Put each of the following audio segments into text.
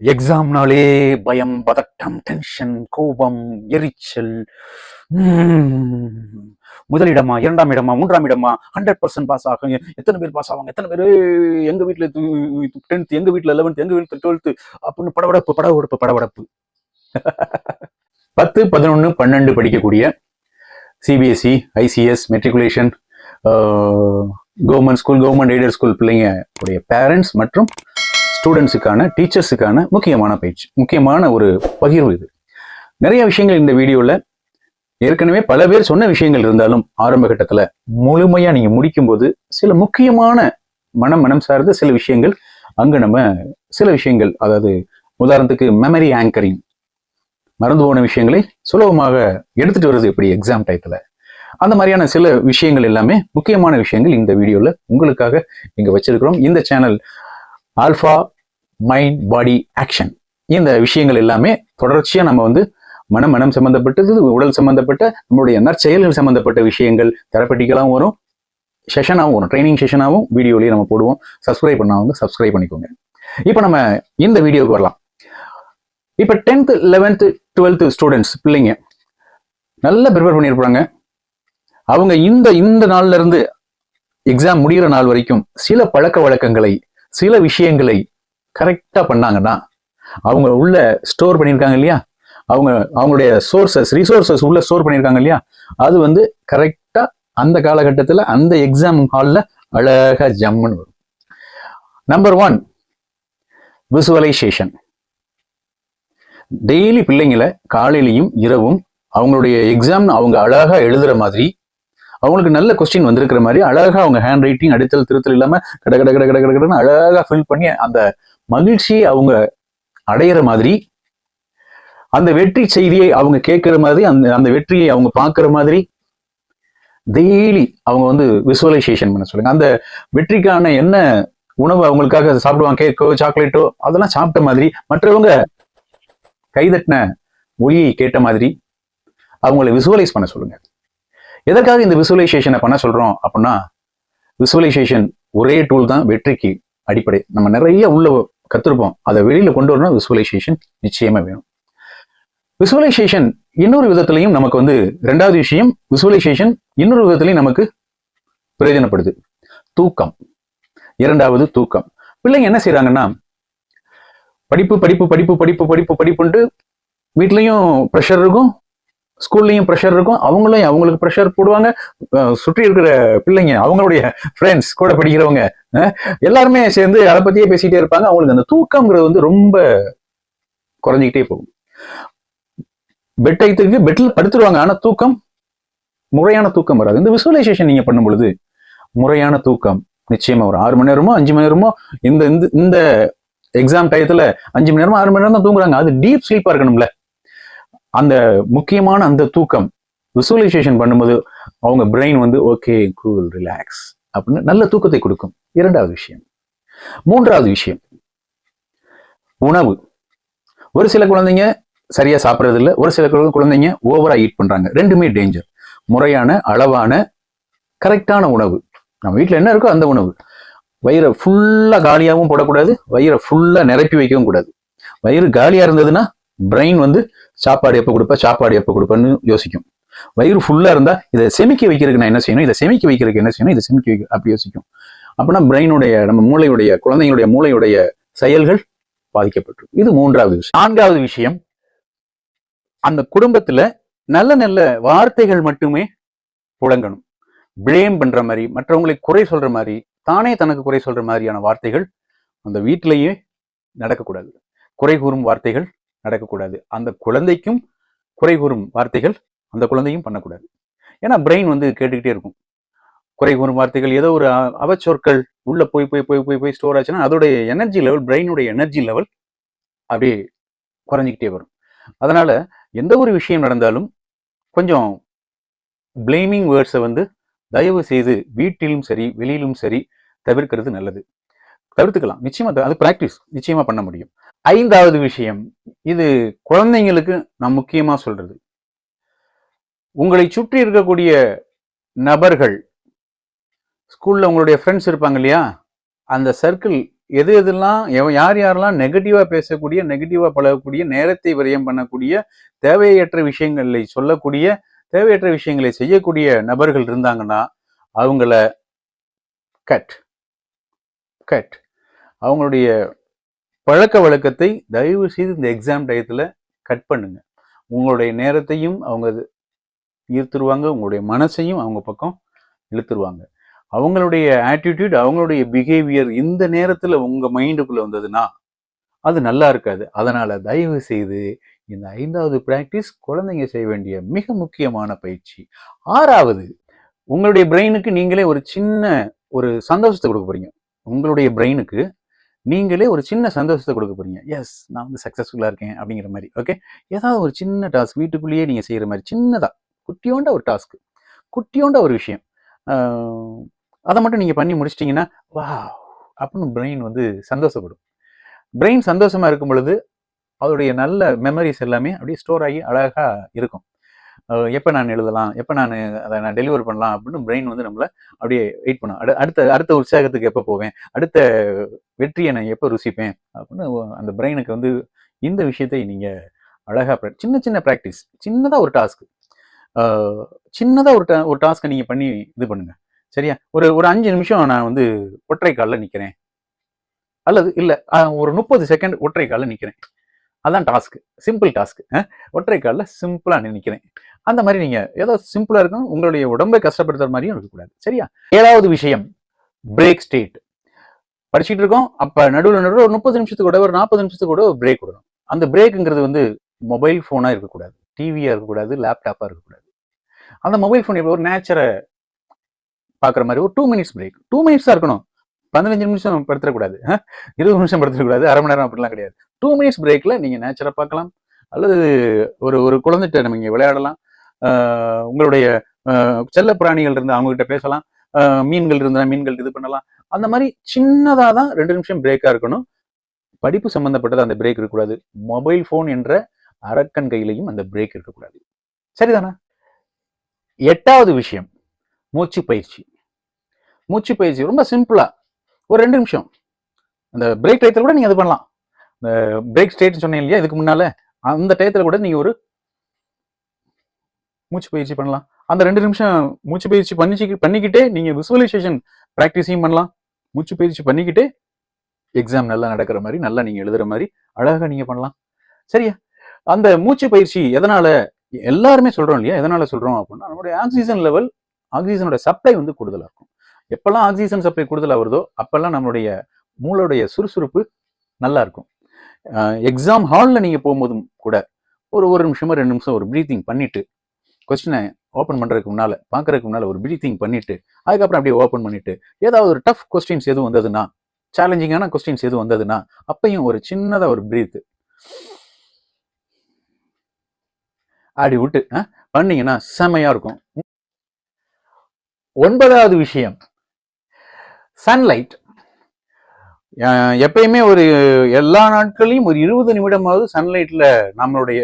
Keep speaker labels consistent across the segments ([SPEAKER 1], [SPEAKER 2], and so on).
[SPEAKER 1] எக்ஸாம்னாலே பயம் பதட்டம் டென்ஷன் கோபம் எரிச்சல். முதலிடமா இரண்டாம் இடமா மூன்றாம் இடமா ஹண்ட்ரட் பர்சன்ட் பாஸ் ஆகும் எத்தனை பேர் பாஸ் ஆவாங்க? எத்தனை பேர்? எங்க வீட்டுல டென்த் எங்க வீட்டுல லெவன்த் எங்க வீட்டுல டுவெல்த் அப்படின்னு படபடப்பு படபடப்பு படபடப்பு. பத்து பதினொன்று பன்னெண்டு படிக்கக்கூடிய CBSE ICSE matriculation government school government aided school பிள்ளைங்க உடைய பேரண்ட்ஸ் மற்றும் ஸ்டூடெண்ட்ஸுக்கான டீச்சர்ஸுக்கான முக்கியமான பயிற்சி முக்கியமான ஒரு பகிர்வு இது. நிறைய விஷயங்கள் இந்த வீடியோவில் ஏற்கனவே பல பேர் சொன்ன விஷயங்கள் இருந்தாலும் ஆரம்ப கட்டத்தில் முழுமையாக நீங்கள் முடிக்கும்போது சில முக்கியமான மனம் மனம் சார்ந்த சில விஷயங்கள் அங்கே நம்ம சில விஷயங்கள் அதாவது உதாரணத்துக்கு மெமரி ஆங்கரிங் மறந்து போன விஷயங்களை சுலபமாக எடுத்துட்டு வருது எப்படி எக்ஸாம் டயத்தில் அந்த மாதிரியான சில விஷயங்கள் எல்லாமே முக்கியமான விஷயங்கள் இந்த வீடியோவில் உங்களுக்காக இங்கே வச்சிருக்கிறோம். இந்த channel alpha mind body action இந்த விஷயங்கள் எல்லாமே தொடர்ச்சியாக நம்ம வந்து மனம் மனம் சம்பந்தப்பட்டது உடல் சம்பந்தப்பட்ட நம்மளுடைய நற்செயல்கள் சம்பந்தப்பட்ட விஷயங்கள் தெரப்பட்டிக்கலாகவும் வரும் செஷனாகவும் வரும் ட்ரைனிங் செஷனாகவும் வீடியோலேயே நம்ம போடுவோம். சப்ஸ்கிரைப் பண்ணாதவங்க சப்ஸ்கிரைப் பண்ணிக்கோங்க. இப்போ நம்ம இந்த வீடியோவுக்கு வரலாம். இப்போ டென்த்து லெவன்த்து டுவெல்த்து ஸ்டூடெண்ட்ஸ் பிள்ளைங்க நல்லா ப்ரிப்பேர் பண்ணியிருப்பாங்க அவங்க இந்த இந்த நாள்ல இருந்து எக்ஸாம் முடிகிற நாள் வரைக்கும் சில பழக்க வழக்கங்களை சில விஷயங்களை கரெக்டா பண்ணாங்கன்னா அவங்க உள்ள ஸ்டோர் பண்ணியிருக்காங்க இல்லையா அவங்க அவங்களுடைய சோர்சஸ் ரிசோர்சஸ் உள்ள ஸ்டோர் பண்ணியிருக்காங்க இல்லையா அது வந்து கரெக்டா அந்த காலகட்டத்தில் அந்த எக்ஸாம் ஹாலில் அழகா ஜம்முன்னு வரும் நம்பர் ஒன் விசுவலைசேஷன் டெய்லி பிள்ளைங்களை காலையிலையும் இரவும் அவங்களுடைய எக்ஸாம் அவங்க அழகா எழுதுற மாதிரி அவங்களுக்கு நல்ல கொஸ்டின் வந்திருக்கிற மாதிரி அழகா அவங்க ஹேண்ட் ரைட்டிங் அடித்தல் திருத்தல் இல்லாம கட கட கட கட கட கடன்னு அழகா ஃபில் பண்ணி அந்த மகிழ்ச்சியை அவங்க அடையிற மாதிரி அந்த வெற்றி செய்தியை அவங்க கேட்கிற மாதிரி அந்த அந்த வெற்றியை அவங்க பார்க்குற மாதிரி டெய்லி அவங்க வந்து விசுவலைசேஷன் பண்ண சொல்லுங்க. அந்த வெற்றிக்கான என்ன உணவு அவங்களுக்காக சாப்பிடுவாங்க? கேக்கோ சாக்லேட்டோ அதெல்லாம் சாப்பிட்ட மாதிரி மற்றவங்க கைதட்டின ஒளியை கேட்ட மாதிரி அவங்கள விசுவலைஸ் பண்ண சொல்லுங்க. எதற்காக இந்த விசுவலைசேஷனை பண்ண சொல்றோம் அப்படின்னா விசுவலைசேஷன் ஒரே டூல் தான் வெற்றிக்கு அடிப்படை. நம்ம நிறைய உள்ள கற்றுருப்போம் அதை வெளியில கொண்டு வரணும் விசுவலைசேஷன் நிச்சயமா வேணும். விசுவலைசேஷன் இன்னொரு விதத்துலையும் நமக்கு வந்து ரெண்டாவது விஷயம் விசுவலைசேஷன் இன்னொரு விதத்துலையும் நமக்கு பிரயோஜனப்படுது. தூக்கம். இரண்டாவது தூக்கம். பிள்ளைங்க என்ன செய்கிறாங்கன்னா படிப்பு படிப்பு படிப்பு படிப்பு படிப்பு படிப்புன்ட்டு வீட்லயும் ப்ரெஷர் இருக்கும் ஸ்கூல்லையும் ப்ரெஷர் இருக்கும். அவங்களும் அவங்களுக்கு ப்ரெஷர் போடுவாங்க. சுற்றி இருக்கிற பிள்ளைங்க அவங்களுடைய ஃப்ரெண்ட்ஸ் கூட படிக்கிறவங்க எல்லாருமே சேர்ந்து அதை பற்றியே பேசிட்டே இருப்பாங்க. அவங்களுக்கு அந்த தூக்கம்ங்கிறது வந்து ரொம்ப குறைஞ்சிக்கிட்டே போகும். பெட் ஐத்துக்கு பெட்ல படுத்துருவாங்க. ஆனா தூக்கம் முறையான தூக்கம் வராது. இந்த விசுவலைசேஷன் நீங்க பண்ணும் பொழுது முறையான தூக்கம். நிச்சயமா ஒரு ஆறு மணி நேரமோ அஞ்சு மணி நேரமோ இந்த இந்த- இந்த எக்ஸாம் டயத்தில் அஞ்சு மணி நேரமோ ஆறு மணி நேரம் தான் தூங்குறாங்க. அது டீப் ஸ்லீப்பா இருக்கணும்ல. அந்த முக்கியமான அந்த தூக்கம் விசுவலைசேஷன் பண்ணும்போது அவங்க பிரெயின் வந்து ஓகே கூல் ரிலாக்ஸ் அப்படின்னு நல்ல தூக்கத்தை கொடுக்கும். இரண்டாவது விஷயம். மூன்றாவது விஷயம். உணவு. ஒரு சில குழந்தைங்க சரியா சாப்பிட்றது இல்ல ஒரு சில குழந்தை- குழந்தைங்க ஓவரா ஈட் பண்றாங்க. ரெண்டுமே டேஞ்சர் முறையான அளவான கரெக்டான உணவு. நம்ம வீட்டில் என்ன இருக்கோ அந்த உணவு. வயிறை ஃபுல்லா காலியாகவும் போடக்கூடாது வயிறை ஃபுல்லா நிரப்பி வைக்கவும் கூடாது. வயிறு காலியா இருந்ததுன்னா பிரெயின் வந்து சாப்பாடு எப்போ கொடுப்ப சாப்பாடு எப்போ கொடுப்பேன்னு யோசிக்கும். வயிறு ஃபுல்லாக இருந்தா இதை செமிக்க வைக்கிறதுக்கு நான் என்ன செய்யணும்? இதை செமிக்க வைக்கிறதுக்கு என்ன செய்யணும்? இதை செமிக்க வைக்க அப்படி யோசிக்கும். அப்படின்னா பிரெயினுடைய நம்ம மூளையுடைய குழந்தைங்களுடைய மூளையுடைய செயல்கள் பாதிக்கப்பட்டிருக்கும் இது மூன்றாவது விஷயம். நான்காவது விஷயம் அந்த குடும்பத்துல நல்ல நல்ல வார்த்தைகள் மட்டுமே புழங்கணும். பிளேம் பண்ற மாதிரி மற்றவங்களை குறை சொல்ற மாதிரி தானே தனக்கு குறை சொல்ற மாதிரியான வார்த்தைகள் அந்த வீட்டிலேயே நடக்கக்கூடாது. குறை கூறும் வார்த்தைகள் நடக்கக்கூடாது. அந்த குழந்தைக்கும் குறை கூறும் வார்த்தைகள் அந்த குழந்தையும் பண்ணக்கூடாது. ஏன்னா பிரெயின் வந்து கேட்டுக்கிட்டே இருக்கும். குறை கூறும் வார்த்தைகள் ஏதோ ஒரு அவச்சொற்கள் உள்ள போய் போய் போய் போய் போய் ஸ்டோர் ஆச்சுன்னா அதோடைய எனர்ஜி லெவல் பிரெயினுடைய எனர்ஜி லெவல் அப்படியே குறைஞ்சிக்கிட்டே வரும். அதனால எந்த ஒரு விஷயம் நடந்தாலும் கொஞ்சம் பிளேமிங் வேர்ட்ஸை வந்து தயவு செய்து வீட்டிலும் சரி வெளியிலும் சரி தவிர்க்கிறது நல்லது. தவிர்த்துக்கலாம் நிச்சயமா அது பிராக்டிஸ் நிச்சயமா பண்ண முடியும். ஐந்தாவது விஷயம் இது குழந்தைங்களுக்கு நான் முக்கியமா சொல்றது. உங்களை சுற்றி இருக்கக்கூடிய நபர்கள் ஸ்கூல்ல உங்களுடைய ஃப்ரெண்ட்ஸ் இருப்பாங்க இல்லையா? அந்த சர்க்கிள் எது எதெல்லாம் யார் யாரெல்லாம் நெகட்டிவா பேசக்கூடிய நெகட்டிவா பழகக்கூடிய நேரத்தை விரயம் பண்ணக்கூடிய தேவையற்ற விஷயங்களை சொல்லக்கூடிய தேவையற்ற விஷயங்களை செய்யக்கூடிய நபர்கள் இருந்தாங்கன்னா அவங்கள கட் கட் அவங்களுடைய பழக்க வழக்கத்தை தயவு செய்து இந்த எக்ஸாம் டயத்தில் கட் பண்ணுங்க. உங்களுடைய நேரத்தையும் அவங்க ஈர்த்துருவாங்க உங்களுடைய மனசையும் அவங்க பக்கம் இழுத்துருவாங்க. அவங்களுடைய ஆட்டிடியூட் அவங்களுடைய பிஹேவியர் இந்த நேரத்தில் உங்கள் மைண்டுக்குள்ளே வந்ததுன்னா அது நல்லா இருக்காது. அதனால் தயவு செய்து இந்த ஐந்தாவது பிராக்டிஸ் குழந்தைங்க செய்ய வேண்டிய மிக முக்கியமான பயிற்சி. ஆறாவது உங்களுடைய பிரெயினுக்கு நீங்களே ஒரு சின்ன ஒரு சந்தோஷத்தை கொடுக்க போறீங்க. உங்களுடைய பிரெயினுக்கு நீங்களே ஒரு சின்ன சந்தோஷத்தை கொடுக்க போறீங்க. எஸ் நான் வந்து சக்ஸஸ்ஃபுல்லாக இருக்கேன் அப்படிங்கிற மாதிரி. ஓகே ஏதாவது ஒரு சின்ன டாஸ்க் வீட்டுக்குள்ளேயே நீங்கள் செய்கிற மாதிரி சின்னதாக குட்டியோண்ட ஒரு டாஸ்க் குட்டியோண்ட ஒரு விஷயம் அதை மட்டும் நீங்கள் பண்ணி முடிச்சிட்டிங்கன்னா வா அப்படின்னு பிரெயின் வந்து சந்தோஷப்படும். பிரெயின் சந்தோஷமாக இருக்கும் பொழுது அதோடைய நல்ல மெமரிஸ் எல்லாமே அப்படியே ஸ்டோர் ஆகி அழகாக இருக்கும். எப்போ நான் எழுதலாம்? எப்போ நான் அதை நான் டெலிவர் பண்ணலாம் அப்படின்னு பிரெயின் வந்து நம்மளை அப்படியே வெயிட் பண்ணும். அடு- அடுத்த அடுத்த உற்சாகத்துக்கு எப்போ போவேன்? அடுத்த வெற்றியை நான் எப்போ ருசிப்பேன்? அப்படின்னு அந்த பிரெயினுக்கு வந்து இந்த விஷயத்தை நீங்கள் அழகாக சின்ன சின்ன ப்ராக்டிஸ் சின்னதாக ஒரு டாஸ்க் சின்னதாக ஒரு டா ஒரு டாஸ்க்கை நீங்கள் பண்ணி இது பண்ணுங்க. சரியா? ஒரு ஒரு அஞ்சு நிமிஷம் நான் வந்து ஒற்றை காலில் நிற்கிறேன் அல்லது இல்லை ஒரு முப்பது செகண்ட் ஒற்றை காலில் நிற்கிறேன் அதான் டாஸ்க்கு சிம்பிள் டாஸ்க்கு ஒற்றை காலில் சிம்பிளாக நிற்கிறேன் அந்த மாதிரி நீங்க ஏதோ சிம்பிளா இருக்கும் உங்களுடைய உடம்பை கஷ்டப்படுத்துற மாதிரியும் இருக்கக்கூடாது. சரியா? ஏழாவது விஷயம் பிரேக் ஸ்டேட் படிச்சுட்டு இருக்கோம். அப்ப நடுவில் நடுவில் ஒரு முப்பது நிமிஷத்துக்கு கூட ஒரு நாற்பது நிமிஷத்துக்கு கூட ஒரு பிரேக் விடணும் அந்த பிரேக்குங்கிறது வந்து மொபைல் ஃபோனா இருக்கக்கூடாது. டிவியா இருக்கக்கூடாது லேப்டாப்பா இருக்கக்கூடாது. அந்த மொபைல் ஃபோன் ஒரு நேச்சரை பார்க்குற மாதிரி ஒரு two minutes break two minutes தான் இருக்கணும். பதினஞ்சு நிமிஷம் படுத்துடக்கூடாது இருபது நிமிஷம் படுத்துடக்கூடாது அரை மணி நேரம் அப்படிலாம் கிடையாது. டூ மினிட்ஸ் பிரேக்ல நீங்க நேச்சரை பார்க்கலாம். அல்லது ஒரு ஒரு குழந்தைகிட்ட நம்ம இங்கே விளையாடலாம். உங்களுடைய ஆஹ் செல்ல பிராணிகள் இருந்தால் அவங்க கிட்ட பேசலாம் மீன்கள் இருந்தால் மீன்கள் இது பண்ணலாம். அந்த மாதிரி சின்னதாக தான் ரெண்டு நிமிஷம் பிரேக்காக இருக்கணும். படிப்பு சம்மந்தப்பட்டது அந்த பிரேக் இருக்கக்கூடாது. மொபைல் ஃபோன் என்ற அரக்கன் கையிலையும் அந்த பிரேக் இருக்கக்கூடாது. சரிதானா? எட்டாவது விஷயம். மூச்சு பயிற்சி. மூச்சு பயிற்சி ரொம்ப சிம்பிளா ஒரு ரெண்டு நிமிஷம். அந்த பிரேக் டயத்தில் கூட நீங்க அது பண்ணலாம். இந்த பிரேக் ஸ்டேட்னு சொன்னீங்க இல்லையா இதுக்கு முன்னால? அந்த டயத்தில் கூட நீங்க ஒரு மூச்சு பயிற்சி பண்ணலாம். அந்த ரெண்டு நிமிஷம் மூச்சு பயிற்சி பண்ணி பண்ணிக்கிட்டே நீங்கள் விசுவலைசேஷன் ப்ராக்டிஸையும் பண்ணலாம். மூச்சு பயிற்சி பண்ணிக்கிட்டே எக்ஸாம் நல்லா நடக்கிற மாதிரி நல்லா நீங்க எழுதுகிற மாதிரி அழகாக நீங்க பண்ணலாம். சரியா? அந்த மூச்சு பயிற்சி எதனால எல்லாருமே சொல்கிறோம் இல்லையா? எதனால் சொல்கிறோம் அப்படின்னா நம்மளுடைய ஆக்சிஜன் லெவல் ஆக்சிஜனோட சப்ளை வந்து கூடுதலாக இருக்கும். எப்பெல்லாம் ஆக்சிஜன் சப்ளை கூடுதலாக வருதோ அப்போல்லாம் நம்மளுடைய மூளையுடைய சுறுசுறுப்பு நல்லா இருக்கும். எக்ஸாம் ஹாலில் நீங்கள் போகும்போதும் கூட ஒரு ஒரு நிமிஷமோ ரெண்டு நிமிஷம் ஒரு ப்ரீத்திங் பண்ணிட்டு கொஸ்டினை ஓப்பன் பண்ணுறதுக்கு முன்னால் பார்க்கறதுக்கு முன்னால் ஒரு ப்ரீத்திங் பண்ணிவிட்டு அதுக்கப்புறம் அப்படியே ஓப்பன் பண்ணிவிட்டு ஏதாவது ஒரு டஃப் கொஸ்டின்ஸ் எதுவும் வந்ததுன்னா சேலஞ்சிங்கான கொஸ்டின்ஸ் எதுவும் வந்ததுன்னா அப்பையும் ஒரு சின்னதாக ஒரு பிரீத்து அப்படி விட்டு பண்ணீங்கன்னா செமையாக இருக்கும். ஒன்பதாவது விஷயம் சன்லைட் எப்பயுமே ஒரு எல்லா நாட்களையும் ஒரு இருபது நிமிடமாவது சன்லைட்டில் நம்மளுடைய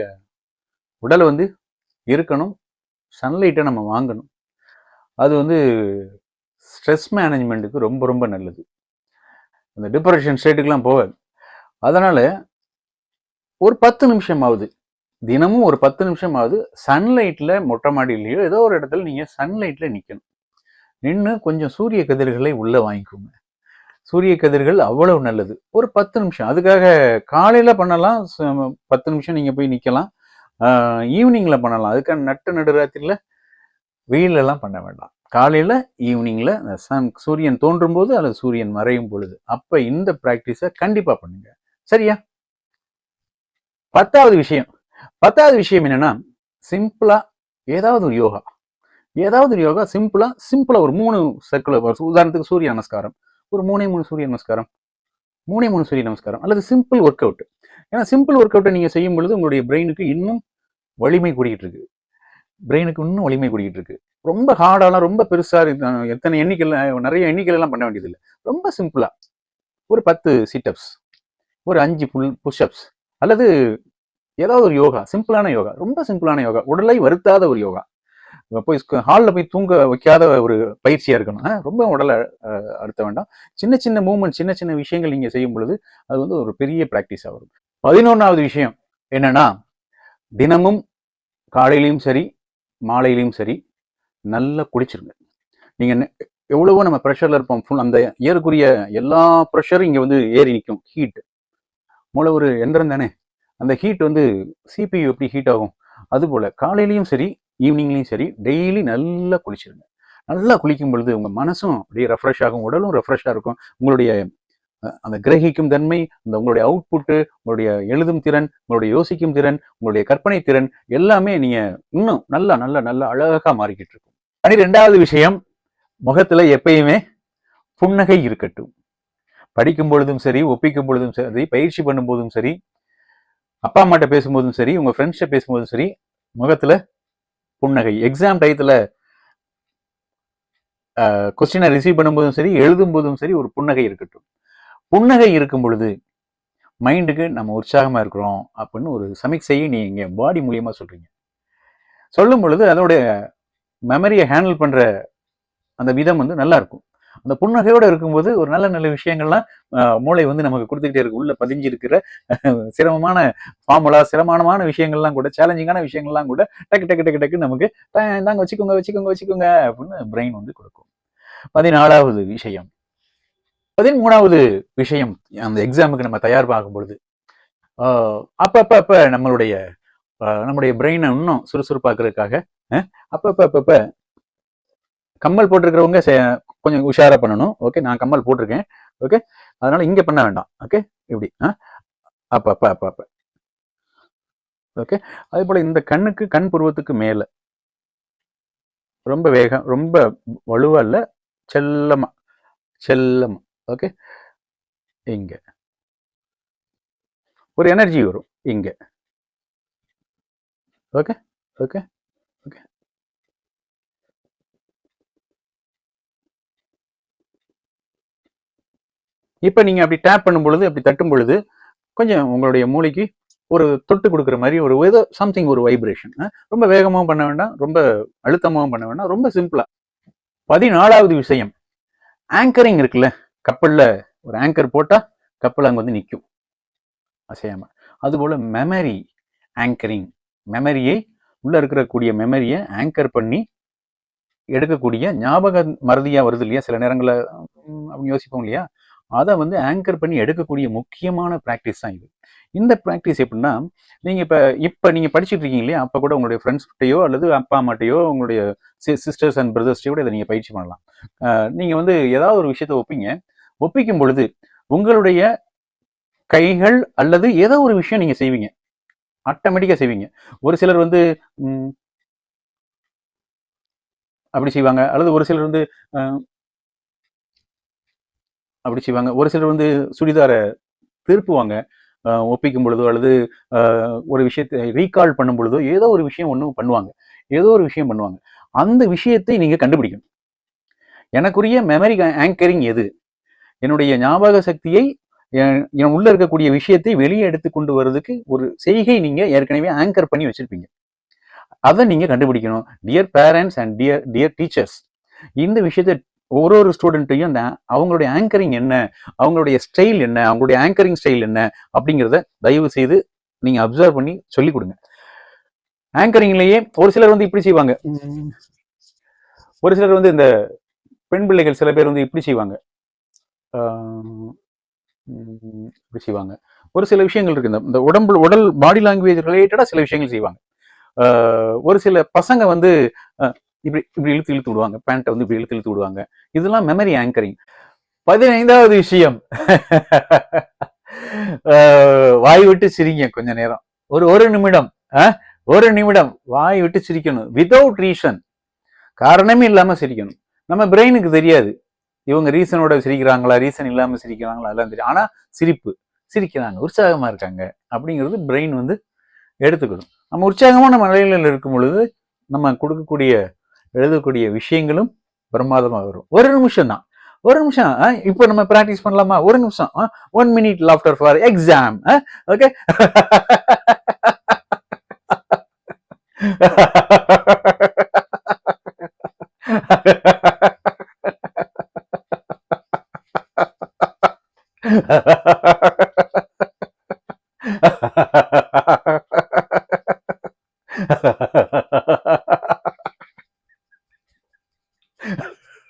[SPEAKER 1] உடலை வந்து இருக்கணும் சன்லைட்டை நம்ம வாங்கணும். அது வந்து ஸ்ட்ரெஸ் மேனேஜ்மெண்ட்டுக்கு ரொம்ப ரொம்ப நல்லது. அந்த டிப்ரெஷன் ஸ்டேட்டுக்கெலாம் போகாது. அதனால் ஒரு பத்து நிமிஷம் ஆகுது தினமும் ஒரு பத்து நிமிஷம் ஆகுது சன்லைட்டில் மொட்டை மாடியிலையோ ஏதோ ஒரு இடத்துல நீங்கள் சன்லைட்டில் நிற்கணும் நின்று கொஞ்சம் சூரிய கதிர்களை உள்ளே வாங்கிக்கோங்க. சூரிய கதிர்கள் அவ்வளவு நல்லது. ஒரு பத்து நிமிஷம். அதுக்காக காலையில் பண்ணலாம் ச- பத்து நிமிஷம் நீங்கள் போய் நிற்கலாம் ஈவினிங்ல பண்ணலாம். அதுக்கான நட்டு நடுராத்திரியில் வெயிலெல்லாம் பண்ண வேண்டாம். காலையில ஈவினிங்ல சன் சூரியன் தோன்றும் போது அல்லது சூரியன் மறையும் பொழுது அப்ப இந்த ப்ராக்டிஸை கண்டிப்பா பண்ணுங்க. சரியா? பத்தாவது விஷயம். பத்தாவது விஷயம் என்னன்னா சிம்பிளா ஏதாவது ஒரு யோகா. ஏதாவது ஒரு யோகா சிம்பிளா சிம்பிளா ஒரு மூணு சர்க்குலர் உதாரணத்துக்கு சூரிய நமஸ்காரம். ஒரு மூணே மூணு சூரிய நமஸ்காரம். மூணே மூணு சூரிய நமஸ்காரம். அல்லது சிம்பிள் ஒர்க் அவுட் ஏன்னா சிம்பிள் ஒர்க் அவுட்டை நீங்க செய்யும் பொழுது உங்களுடைய பிரெயினுக்கு இன்னும் வலிமை கூடிக்கிட்டு இருக்கு பிரெயினுக்கு இன்னும் வலிமை கூடிக்கிட்டு இருக்கு ரொம்ப ஹார்டாலாம் ரொம்ப பெருசாக எத்தனை எண்ணிக்கையில் நிறைய எண்ணிக்கையில எல்லாம் பண்ண வேண்டியதில்லை. ரொம்ப சிம்பிளாக ஒரு பத்து சிட்டப்ஸ் ஒரு அஞ்சு புல் புஷ்அப்ஸ் அல்லது ஏதாவது ஒரு யோகா சிம்பிளான யோகா ரொம்ப சிம்பிளான யோகா உடலை வருத்தாத ஒரு யோகா. போய் ஹாலில் போய் தூங்க வைக்காத ஒரு பயிற்சியாக இருக்கணும். ரொம்ப உடலை அழுத்த வேண்டாம். சின்ன சின்ன மூமெண்ட் சின்ன சின்ன விஷயங்கள் நீங்கள் செய்யும் பொழுது அது வந்து ஒரு பெரிய ப்ராக்டிஸாக வரும். பதினொன்றாவது விஷயம் என்னன்னா தினமும் காலையிலையும் சரி மாலையிலையும் சரி நல்லா குடிச்சிருங்க. நீங்கள் எவ்வளவோ நம்ம ப்ரெஷரில் இருப்போம் ஃபுல் அந்த ஏறக்குரிய எல்லா ப்ரெஷரும் இங்கே வந்து ஏறி நிற்கும் ஹீட் மூளை ஒரு எந்திரம் தானே? அந்த ஹீட் வந்து சிபியு எப்படி ஹீட் ஆகும்? அதுபோல் காலையிலையும் சரி ஈவினிங்லேயும் சரி டெய்லி நல்லா குளிச்சிருங்க. நல்லா குளிக்கும் பொழுது உங்கள் மனசும் அப்படியே ரெஃப்ரெஷ் ஆகும் உடலும் ரெஃப்ரெஷ்ஷாக இருக்கும். உங்களுடைய அந்த கிரகிக்கும் தன்மை அந்த உங்களுடைய அவுட்புட்டு உங்களுடைய எழுதும் திறன் உங்களுடைய யோசிக்கும் திறன் உங்களுடைய கற்பனை திறன் எல்லாமே நீங்க இன்னும் நல்லா நல்லா நல்லா அழகா மாறிக்கிட்டு இருக்கும். பனிரெண்டாவது விஷயம் முகத்துல எப்பயுமே புன்னகை இருக்கட்டும். படிக்கும் பொழுதும் சரி ஒப்பிக்கும் பொழுதும் சரி பயிற்சி பண்ணும் போதும் சரி அப்பா அம்மாட்ட பேசும்போதும் சரி உங்க ஃப்ரெண்ட்ஸை பேசும்போதும் சரி முகத்துல புன்னகை. எக்ஸாம் டயத்துல கொஸ்டினை ரிசீவ் பண்ணும்போதும் சரி எழுதும் போதும் சரி ஒரு புன்னகை இருக்கட்டும். புன்னகை இருக்கும் பொழுது மைண்டுக்கு நம்ம உற்சாகமாக இருக்கிறோம் அப்படின்னு ஒரு சமிக்சையை நீங்கள் பாடி மூலியமாக சொல்கிறீங்க சொல்லும் பொழுது அதோடைய மெமரியை ஹேண்டில் பண்ணுற அந்த விதம் வந்து நல்லா இருக்கும். அந்த புன்னகையோட இருக்கும்போது ஒரு நல்ல நல்ல விஷயங்கள்லாம் மூளை வந்து நமக்கு கொடுத்துக்கிட்டே இருக்கு. உள்ள பதிஞ்சு இருக்கிற சிரமமான ஃபார்முலா சிரமமான விஷயங்கள்லாம் கூட சேலஞ்சிங்கான விஷயங்கள்லாம் கூட டக்கு டக்கு டக்கு டக்கு நமக்கு தாங்க வச்சுக்கோங்க வச்சுக்கோங்க வச்சுக்கோங்க அப்படின்னு பிரெயின் வந்து கொடுக்கும். பதினாலாவது விஷயம். பதிமூணாவது விஷயம் அந்த எக்ஸாமுக்கு நம்ம தயார்பாகும் பொழுது அப்பப்ப அப்ப நம்மளுடைய நம்முடைய பிரெயினை இன்னும் சுறுசுறுப்பாக்குறதுக்காக அப்பப்ப அப்பப்ப கம்மல் போட்டிருக்கிறவங்க கொஞ்சம் உஷாரா பண்ணணும். ஓகே நான் கம்மல் போட்டிருக்கேன். ஓகே அதனால இங்க பண்ண வேண்டாம். ஓகே இப்படி ஆ அப்ப அப்ப அப்ப அப்ப ஓகே அதே போல இந்த கண்ணுக்கு கண் புருவத்துக்கு மேல ரொம்ப வேகம் ரொம்ப வலுவா இல்ல செல்லமா செல்லமா. ஓகே இங்க. ஒரு எனர்ஜி வரும். இங்க. ஓகே ஓகே ஓகே இப்போ நீங்க அப்படி டேப் பண்ணும் பொழுது அப்படி தட்டும் பொழுது கொஞ்சம் உங்களுடைய மூளைக்கு ஒரு தொட்டு கொடுக்குற மாதிரி ஒரு ஏதோ சம்திங் ஒரு வைப்ரேஷன் ரொம்ப வேகமாகவும் பண்ண வேண்டாம் ரொம்ப அழுத்தமாகவும் பண்ண வேண்டாம் ரொம்ப சிம்பிளா பதினாலாவது விஷயம். ஆங்கரிங் இருக்குல்ல? கப்பலில் ஒரு ஆங்கர் போட்டால் கப்பல் அங்கே வந்து நிற்கும் அசையாம. அதுபோல் மெமரி ஆங்கரிங் மெமரியை உள்ளே இருக்கக்கூடிய மெமரியை ஆங்கர் பண்ணி எடுக்கக்கூடிய ஞாபக மறதியாக வருது இல்லையா? சில நேரங்களில் அவங்க யோசிப்போம் இல்லையா? அதை வந்து ஆங்கர் பண்ணி எடுக்கக்கூடிய முக்கியமான ப்ராக்டிஸ் தான் இது. இந்த ப்ராக்டிஸ் எப்படின்னா நீங்கள் இப்போ இப்போ நீங்கள் படிச்சுட்டு இருக்கீங்க இல்லையா? அப்போ கூட உங்களுடைய ஃப்ரெண்ட்ஸ்கிட்டையோ அல்லது அப்பா அம்மாட்டையோ உங்களுடைய சிஸ்டர்ஸ் அண்ட் பிரதர்ஸ்டையோ கூட இதை நீங்கள் பயிற்சி பண்ணலாம். நீங்கள் வந்து ஏதாவது ஒரு விஷயத்தை ஒப்பீங்க ஒப்பிக்கும் பொழுது உங்களுடைய கைகள் அல்லது ஏதோ ஒரு விஷயம் நீங்க செய்வீங்க. ஆட்டோமேட்டிக்காக செய்வீங்க. ஒரு சிலர் வந்து அப்படி செய்வாங்க. அல்லது ஒரு சிலர் வந்து அப்படி செய்வாங்க. ஒரு சிலர் வந்து சுடிதாரை திருப்புவாங்க. ஒப்பிக்கும் பொழுதோ அல்லது ஒரு விஷயத்தை ரீகால் பண்ணும் பொழுதோ ஏதோ ஒரு விஷயம் ஒன்று பண்ணுவாங்க. ஏதோ ஒரு விஷயம் பண்ணுவாங்க. அந்த விஷயத்தை நீங்க கண்டுபிடிக்கணும். எனக்குரிய மெமரி ஆங்கரிங் எது? என்னுடைய ஞாபக சக்தியை என் உள்ள இருக்கக்கூடிய விஷயத்தை வெளியே எடுத்து கொண்டு வர்றதுக்கு ஒரு செய்கை நீங்க ஏற்கனவே ஆங்கர் பண்ணி வச்சிருப்பீங்க. அதை நீங்க கண்டுபிடிக்கணும். Dear parents and dear dear teachers இந்த விஷயத்தை ஒரு ஒரு ஸ்டூடெண்ட்டையும் அந்த அவங்களுடைய ஆங்கரிங் என்ன? அவங்களுடைய ஸ்டைல் என்ன? அவங்களுடைய ஆங்கரிங் ஸ்டைல் என்ன? அப்படிங்கிறத தயவு செய்து நீங்க அப்சர்வ் பண்ணி சொல்லிக் கொடுங்க. ஆங்கரிங்லயே ஒரு சிலர் வந்து இப்படி செய்வாங்க. ஒரு சிலர் வந்து இந்த பெண் பிள்ளைகள் சில பேர் வந்து இப்படி செய்வாங்க. இப்படி செய்வாங்க. ஒரு சில விஷயங்கள் இருக்கு. இந்த- இந்த உடம்பு உடல் பாடி லாங்குவேஜ் ரிலேட்டடா சில விஷயங்கள் செய்வாங்க. ஒரு சில பசங்க வந்து இப்படி இப்படி இழுத்து இழுத்து விடுவாங்க. பேண்ட்டை வந்து இப்படி இழுத்து இழுத்து விடுவாங்க. இதெல்லாம் மெமரி ஆங்கரிங் பதினைந்தாவது விஷயம். வாய் விட்டு சிரிங்க கொஞ்ச நேரம். ஒரு ஒரு நிமிடம். ஒரு நிமிடம். வாய் விட்டு சிரிக்கணும். விதவுட் ரீசன் காரணமே இல்லாம சிரிக்கணும். நம்ம பிரெயினுக்கு தெரியாது. இவங்க ரீசனோட சிரிக்கிறாங்களா ரீசன் இல்லாமல் சிரிக்கிறாங்களா எல்லாம் தெரியும் ஆனால் சிரிப்பு சிரிக்கிறாங்க உற்சாகமாக இருக்காங்க அப்படிங்கிறது பிரெயின் வந்து எடுத்துக்கணும் நம்ம உற்சாகமான நிலையில இருக்கும் பொழுது நம்ம கொடுக்கக்கூடிய எழுதக்கூடிய விஷயங்களும் பிரமாதமாக வரும். ஒரு நிமிஷம் தான். ஒரு நிமிஷம் ஆ, இப்போ நம்ம ப்ராக்டிஸ் பண்ணலாமா? ஒரு நிமிஷம் one minute laughter for exam okay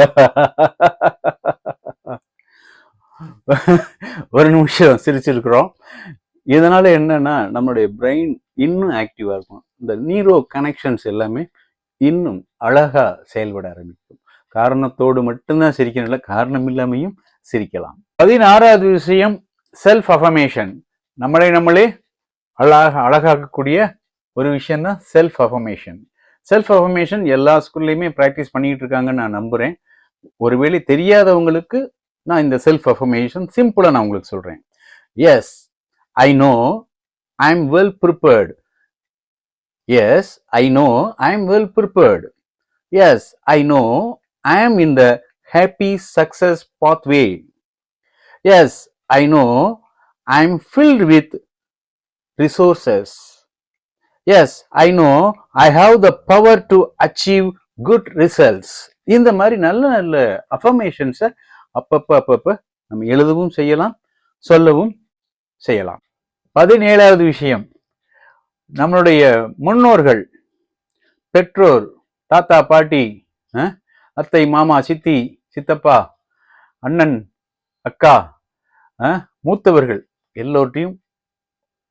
[SPEAKER 1] ஒரு நிமிஷம் சிரிச்சிருக்கிறோம். இதனால என்னன்னா நம்மளுடைய பிரெயின் இன்னும் ஆக்டிவா இருக்கும். இந்த நீரோ கனெக்ஷன்ஸ் எல்லாமே இன்னும் அழகா செயல்பட ஆரம்பிக்கும். காரணத்தோடு மட்டும்தான் சிரிக்கணும் இல்லை காரணம் இல்லாமையும் சிரிக்கலாம். பதினாறாவது விஷயம் செல்ஃப் அஃபமேஷன் நம்மளை நம்மளே அழகாக அழகாக்கக்கூடிய ஒரு விஷயம் தான் செல்ஃப் அஃபமேஷன் செல்ஃப் அஃபமேஷன் எல்லா ஸ்கூல்லையுமே ப்ராக்டிஸ் பண்ணிட்டு இருக்காங்கன்னு நான் நம்புறேன். ஒருவேளை தெரியாதவங்களுக்கு நான் இந்த செல்ஃப் அஃபர்மேஷன் சிம்பிளாக நான் உங்களுக்கு சொல்கிறேன் yes I know I am well prepared yes I know I am well prepared yes I know I am in the happy success pathway yes I know I am filled with resources yes I know I have the power to achieve good results இந்த மாதிரி நல்ல நல்ல அஃபர்மேஷன்ஸை அப்பப்போ அப்பப்போ நம்ம எழுதவும் செய்யலாம் சொல்லவும் செய்யலாம். பதினேழாவது விஷயம். நம்மளுடைய முன்னோர்கள் பெற்றோர் தாத்தா பாட்டி அத்தை மாமா சித்தி சித்தப்பா அண்ணன் அக்கா மூத்தவர்கள் எல்லோர்ட்டையும்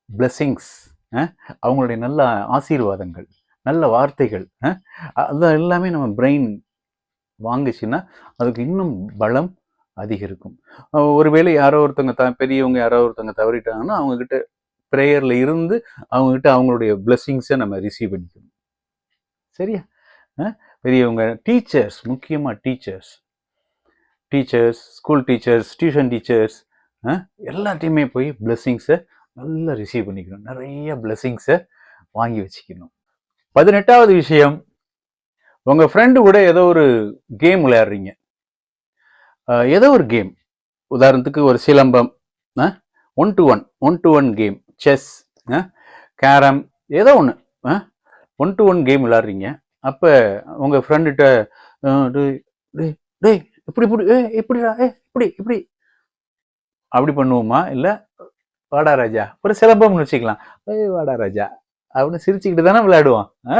[SPEAKER 1] பிளெஸ்ஸிங்ஸ் அவங்களுடைய நல்ல ஆசீர்வாதங்கள் நல்ல வார்த்தைகள் அஹ், அது எல்லாமே நம்ம பிரெயின் வாங்குச்சுன்னா அதுக்கு இன்னும் பலம் அதிகரிக்கும். ஒருவேளை யாரோ ஒருத்தவங்க த பெரியவங்க யாரோ ஒருத்தவங்க தவறிட்டாங்கன்னா அவங்கக்கிட்ட ப்ரேயரில் இருந்து அவங்கக்கிட்ட அவங்களுடைய பிளெஸ்ஸிங்ஸை நம்ம ரிசீவ் பண்ணிக்கணும். சரியா? பெரியவங்க டீச்சர்ஸ் முக்கியமாக teachers teachers school teachers tuition teachers எல்லாத்தையுமே போய் பிளெஸ்ஸிங்ஸை நல்லா ரிசீவ் பண்ணிக்கணும். நிறைய பிளெஸ்ஸிங்ஸை வாங்கி வச்சுக்கணும். பதினெட்டாவது விஷயம் உங்கள் ஃப்ரெண்டு கூட ஏதோ ஒரு கேம் விளையாடுறீங்க. ஏதோ ஒரு கேம் உதாரணத்துக்கு ஒரு silambam one two one one two one game chess carrom ஏதோ ஒன்று ஒன் டு ஒன் கேம் விளையாடுறீங்க. அப்போ உங்கள் ஃப்ரெண்டுகிட்ட டேய் டேய் இப்படி இப்படி ஏ இப்படிடா ஏ இப்படி இப்படி. அப்படி பண்ணுவோமா? இல்லை வாடா ராஜா ஒரு சிலம்பம்னு வச்சுக்கலாம். ஏய் வாடா ராஜா அப்படின்னு சிரிச்சுக்கிட்டு தானே விளையாடுவான் ஆ?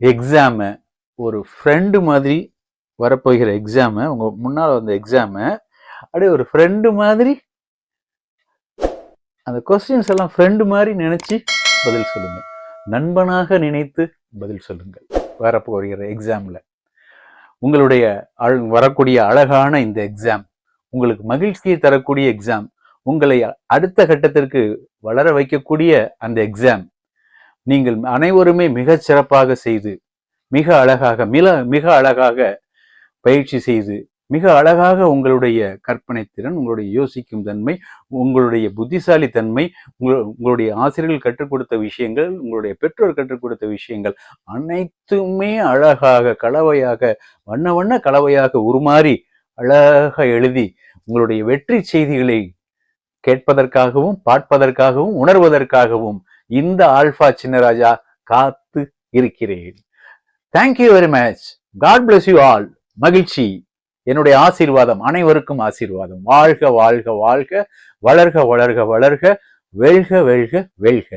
[SPEAKER 1] எக்ஸாமு ஒரு ஃப்ரெண்டு மாதிரி வரப்போகிற எக்ஸாமு உங்கள் முன்னால் வந்த எக்ஸாமு அப்படியே ஒரு ஃப்ரெண்டு மாதிரி அந்த கொஸ்டின்ஸ் எல்லாம் ஃப்ரெண்டு மாதிரி நினச்சி பதில் சொல்லுங்கள் நண்பனாக நினைத்து பதில் சொல்லுங்கள். வரப்போகிற எக்ஸாமில் உங்களுடைய அழ- வரக்கூடிய அழகான இந்த எக்ஸாம் உங்களுக்கு மகிழ்ச்சியை தரக்கூடிய எக்ஸாம் உங்களை அடுத்த கட்டத்திற்கு வளர வைக்கக்கூடிய அந்த எக்ஸாம் நீங்கள் அனைவருமே மிகச் சிறப்பாக செய்து மிக அழகாக மிக மிக அழகாக பயிற்சி செய்து மிக அழகாக உங்களுடைய கற்பனை திறன் உங்களுடைய யோசிக்கும் தன்மை உங்களுடைய புத்திசாலி தன்மை உங்களுடைய ஆசிரியர்கள் கற்றுக் கொடுத்த விஷயங்கள் உங்களுடைய பெற்றோர் கற்றுக் கொடுத்த விஷயங்கள் அனைத்துமே அழகாக கலவையாக வண்ண வண்ண கலவையாக உருமாறி அழகாக எழுதி உங்களுடைய வெற்றி செய்திகளை கேட்பதற்காகவும் பார்ப்பதற்காகவும் உணர்வதற்காகவும் இந்த ஆல்பா சின்னராஜா காத்து இருக்கிறேன். Thank you very much God bless you all மகிழ்ச்சி. என்னுடைய ஆசீர்வாதம் அனைவருக்கும் ஆசீர்வாதம். வாழ்க வாழ்க வாழ்க. வளர்க வளர்க வளர்க. வெல்க வெல்க வெல்க.